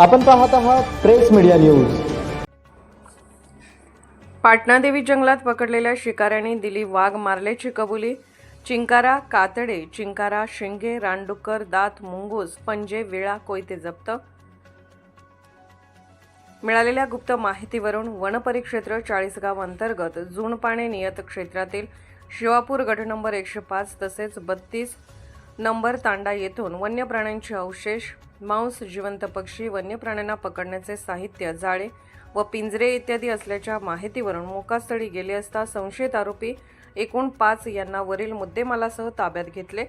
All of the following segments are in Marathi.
आपण पाहत आहात प्रेस मीडिया न्यूज. पाटणादेवी जंगलात पकडलेल्या शिकाऱ्यांनी दिली वाघ मारल्याची कबुली. चिंकारा कातडे चिंकारा शिंगे रानडुक्कर दात मुंगूस पंजे विळा कोयते जप्त. मिळालेल्या गुप्त माहितीवरून वनपरिक्षेत्र चाळीसगाव अंतर्गत जुणपाणे नियत क्षेत्रातील शिवापूर गट नंबर एकशे पाच तसेच बत्तीस नंबर तांडा येथून वन्य प्राण्यांचे अवशेष मांस जिवंत पक्षी वन्य प्राण्यांना पकडण्याचे साहित्य जाळे व पिंजरे इत्यादी असल्याच्या माहितीवरून मोकास्थळी गेले असता संशयित आरोपी एकूण पाच यांना वरील मुद्देमालासह ताब्यात घेतले.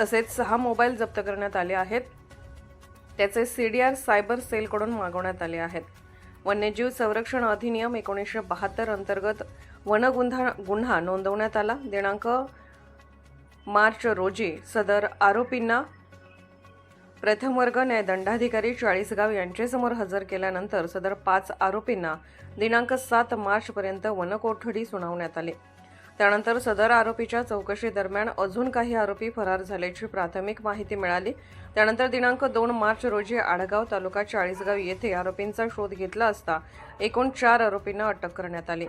तसेच सहा मोबाईल जप्त करण्यात आले आहेत. त्याचे सी डी आर सायबर सेलकडून मागवण्यात आले आहेत. वन्यजीव संरक्षण अधिनियम एकोणीसशे बहात्तर अंतर्गत वनगुन्हा गुन्हा नोंदवण्यात आला. दिनांक मार्च रोजी सदर आरोपींना प्रथम वर्ग न्यायदंडाधिकारी चाळीसगाव यांच्यासमोर हजर केल्यानंतर सदर पाच आरोपींना दिनांक सात मार्चपर्यंत वनकोठडी सुनावण्यात आली. त्यानंतर सदर आरोपीच्या चौकशीदरम्यान अजून काही आरोपी फरार झाल्याची प्राथमिक माहिती मिळाली. त्यानंतर दिनांक दोन मार्च रोजी आडगाव तालुका चाळीसगाव येथे आरोपींचा शोध घेतला असता एकूण चार आरोपींना अटक करण्यात आली.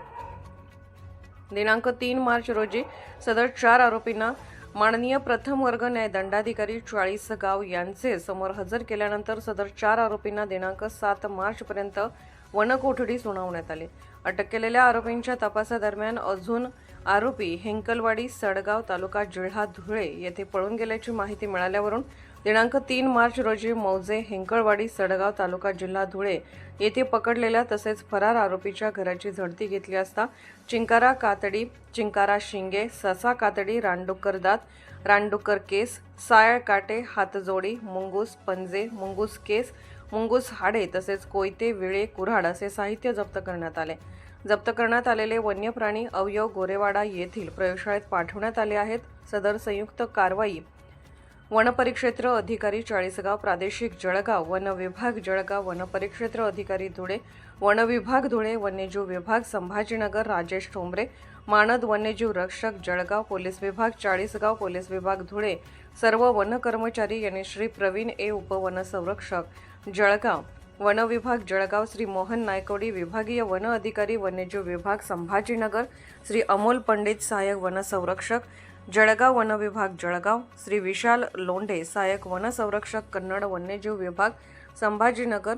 दिनांक तीन मार्च रोजी सदर चार आरोपींना माननीय प्रथम वर्ग न्यायदंडाधिकारी चाळीसगाव यांचे समोर हजर केल्यानंतर सदर चार आरोपींना दिनांक सात मार्चपर्यंत वनकोठडी सुनावण्यात आली. अटक केलेल्या आरोपींच्या तपासादरम्यान अजून आरोपी हेंकलवाडी सडगाव तालुका जिल्हा धुळे येथे पळून गेल्याची माहिती मिळाल्यावरून दिनांक तीन मार्च रोजी मौजे हेंकळवाडी सडगाव तालुका जिल्हा धुळे येथे पकडलेल्या तसेच फरार आरोपीच्या घराची झडती घेतली असता चिंकारा कातडी चिंकारा शिंगे ससा कातडी रानडुक्कर दात रानडुक्कर केस सायळ काटे हातजोडी मुंगूस पंजे मुंगूस केस मुंगूस हाडे तसेच कोयते विळे कुऱ्हाड असे साहित्य जप्त करण्यात आले. जप्त करण्यात आलेले वन्य प्राणी अवयव गोरेवाडा येथील प्रयोगशाळेत पाठवण्यात आले आहेत. सदर संयुक्त कारवाई वनपरिक्षेत्र अधिकारी चाळीसगाव प्रादेशिक जळगाव वन विभाग जळगाव वनपरिक्षेत्र अधिकारी धुळे वन विभाग धुळे वन्यजीव विभाग संभाजीनगर राजेश ठोंबरे मानद वन्यजीव रक्षक जळगाव पोलीस विभाग चाळीसगाव पोलीस विभाग धुळे सर्व वन कर्मचारी यांनी श्री प्रवीण ए उपवनसंरक्षक जळगाव. वन विभाग जळगाव श्री मोहन नायकोडी विभागीय वन अधिकारी वन्यजीव विभाग संभाजीनगर श्री अमोल पंडित सहाय्यक वनसंरक्षक जळगाव वन विभाग जळगाव श्री विशाल लोंढे सहाय्यक वनसंरक्षक कन्नड वन्यजीव विभाग संभाजीनगर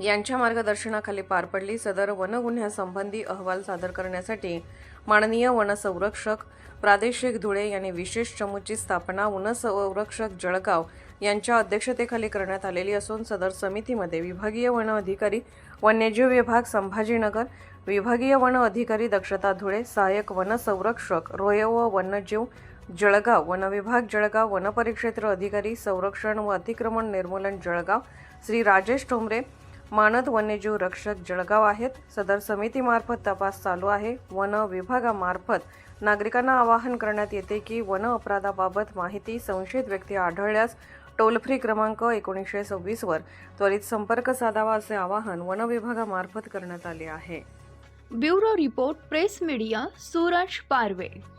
यांच्या मार्गदर्शनाखाली पार पडली. सदर वनगुन्ह्यासंबंधी अहवाल सादर करण्यासाठी माननीय वनसंरक्षक प्रादेशिक धुळे यांनी विशेष चमूची स्थापना वनसंरक्षक जळगाव यांच्या अध्यक्षतेखाली करण्यात आलेली असून सदर समितीमध्ये विभागीय वन अधिकारी वन्यजीव विभाग संभाजीनगर विभागीय वन अधिकारी दक्षता धुळे सहाय्यक वनसंरक्षक रोय व वन्यजीव जळगाव वनविभाग जळगाव वनपरिक्षेत्र अधिकारी संरक्षण व अतिक्रमण निर्मूलन जळगाव श्री राजेश ठोंबरे मानद वन्यजीव रक्षक जळगाव आहेत. सदर समितीमार्फत तपास चालू आहे. वन विभागामार्फत नागरिकांना आवाहन करण्यात येते की वन अपराधाबाबत माहिती संशयित व्यक्ती आढळल्यास टोल फ्री क्रमांक एकोणीसशे सव्वीसवर त्वरित संपर्क साधावा असे आवाहन वन विभागामार्फत करण्यात आले आहे. Bureau report press media Suraj Parwe.